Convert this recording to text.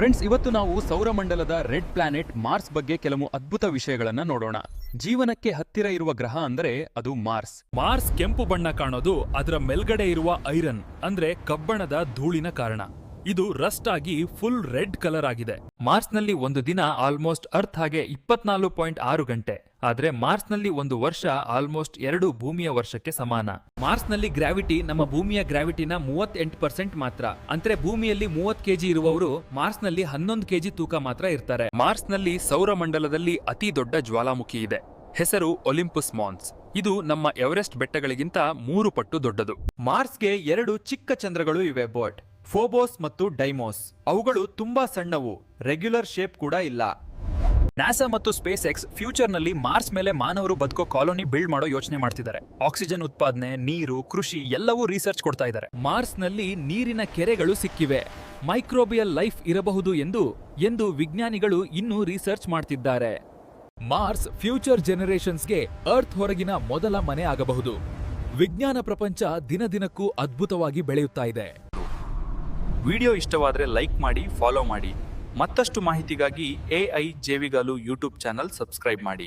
Friends, ಇವತ್ತು ನಾವು ಸೌರಮಂಡಲದ red planet Mars ಬಗ್ಗೆ ಕೆಲವು ಅದ್ಭುತ ವಿಷಯಗಳನ್ನ ನೋಡೋಣ. ಜೀವನಕ್ಕೆ ಹತ್ತಿರ ಇರುವ ಗ್ರಹ ಅಂದ್ರೆ ಅದು ಮಾರ್ಸ್. ಮಾರ್ಸ್ ಕೆಂಪು ಬಣ್ಣ ಕಾಣೋದು ಅದರ ಮೇಲ್ಗಡೆ ಇರುವ ಐರನ್, ಅಂದ್ರೆ ಕಬ್ಬಣದ ಧೂಳಿನ ಕಾರಣ. ಇದು ರಸ್ಟ್ ಆಗಿ ಫುಲ್ ರೆಡ್ ಕಲರ್ ಆಗಿದೆ. ಮಾರ್ಸ್ನಲ್ಲಿ ಒಂದು ದಿನ ಆಲ್ಮೋಸ್ಟ್ ಅರ್ಥ್ ಹಾಗೆ ಇಪ್ಪತ್ನಾಲ್ಕು ಪಾಯಿಂಟ್ ಆರು ಗಂಟೆ. ಆದ್ರೆ ಮಾರ್ಸ್ನಲ್ಲಿ ಒಂದು ವರ್ಷ ಆಲ್ಮೋಸ್ಟ್ ಎರಡು ಭೂಮಿಯ ವರ್ಷಕ್ಕೆ ಸಮಾನ. ಮಾರ್ಸ್ನಲ್ಲಿ ಗ್ರಾವಿಟಿ ನಮ್ಮ ಭೂಮಿಯ ಗ್ರಾವಿಟಿನ ಮೂವತ್ತೆಂಟು ಪರ್ಸೆಂಟ್ ಮಾತ್ರ. ಅಂದ್ರೆ ಭೂಮಿಯಲ್ಲಿ ಮೂವತ್ ಕೆಜಿ ಇರುವವರು ಮಾರ್ಸ್ನಲ್ಲಿ ಹನ್ನೊಂದು ಕೆಜಿ ತೂಕ ಮಾತ್ರ ಇರ್ತಾರೆ. ಮಾರ್ಸ್ನಲ್ಲಿ ಸೌರಮಂಡಲದಲ್ಲಿ ಅತಿ ದೊಡ್ಡ ಜ್ವಾಲಾಮುಖಿ ಇದೆ. ಹೆಸರು ಒಲಿಂಪಸ್ ಮಾನ್ಸ್ ಇದು ನಮ್ಮ ಎವರೆಸ್ಟ್ ಬೆಟ್ಟಗಳಿಗಿಂತ ಮೂರು ಪಟ್ಟು ದೊಡ್ಡದು. ಮಾರ್ಸ್ಗೆ ಎರಡು ಚಿಕ್ಕ ಚಂದ್ರಗಳು ಇವೆ ಬೋಟ್ ಫೋಬೋಸ್ ಮತ್ತು ಡೈಮೋಸ್. ಅವುಗಳು ತುಂಬಾ ಸಣ್ಣವು, ರೆಗ್ಯುಲರ್ ಶೇಪ್ ಕೂಡ ಇಲ್ಲ. ನಾಸಾ ಮತ್ತು ಸ್ಪೇಸ್ ಎಕ್ಸ್ ಫ್ಯೂಚರ್ನಲ್ಲಿ ಮಾರ್ಸ್ ಮೇಲೆ ಮಾನವರು ಬದುಕೋ ಕಾಲೋನಿ ಬಿಲ್ಡ್ ಮಾಡೋ ಯೋಚನೆ ಮಾಡ್ತಿದ್ದಾರೆ. ಆಕ್ಸಿಜನ್ ಉತ್ಪಾದನೆ, ನೀರು, ಕೃಷಿ ಎಲ್ಲವೂ ರಿಸರ್ಚ್ ಕೊಡ್ತಾ ಇದ್ದಾರೆ. ಮಾರ್ಸ್ನಲ್ಲಿ ನೀರಿನ ಕೆರೆಗಳು ಸಿಕ್ಕಿವೆ. ಮೈಕ್ರೋಬಿಯಲ್ ಲೈಫ್ ಇರಬಹುದು ಎಂದು ಎಂದು ವಿಜ್ಞಾನಿಗಳು ಇನ್ನೂ ರಿಸರ್ಚ್ ಮಾಡ್ತಿದ್ದಾರೆ. ಮಾರ್ಸ್ ಫ್ಯೂಚರ್ ಜನರೇಷನ್ಸ್ಗೆ ಅರ್ತ್ ಹೊರಗಿನ ಮೊದಲ ಮನೆ ಆಗಬಹುದು. ವಿಜ್ಞಾನ ಪ್ರಪಂಚ ದಿನ ದಿನಕ್ಕೂ ಅದ್ಭುತವಾಗಿ ಬೆಳೆಯುತ್ತಾ ಇದೆ. ವಿಡಿಯೋ ಇಷ್ಟವಾದರೆ ಲೈಕ್ ಮಾಡಿ ಫಾಲೋ ಮಾಡಿ. ಮತ್ತಷ್ಟು ಮಾಹಿತಿಗಾಗಿ ಎ ಐ ಜೇವಿಗಾಲು ಯೂಟ್ಯೂಬ್ ಚಾನಲ್ ಸಬ್ಸ್ಕ್ರೈಬ್ ಮಾಡಿ.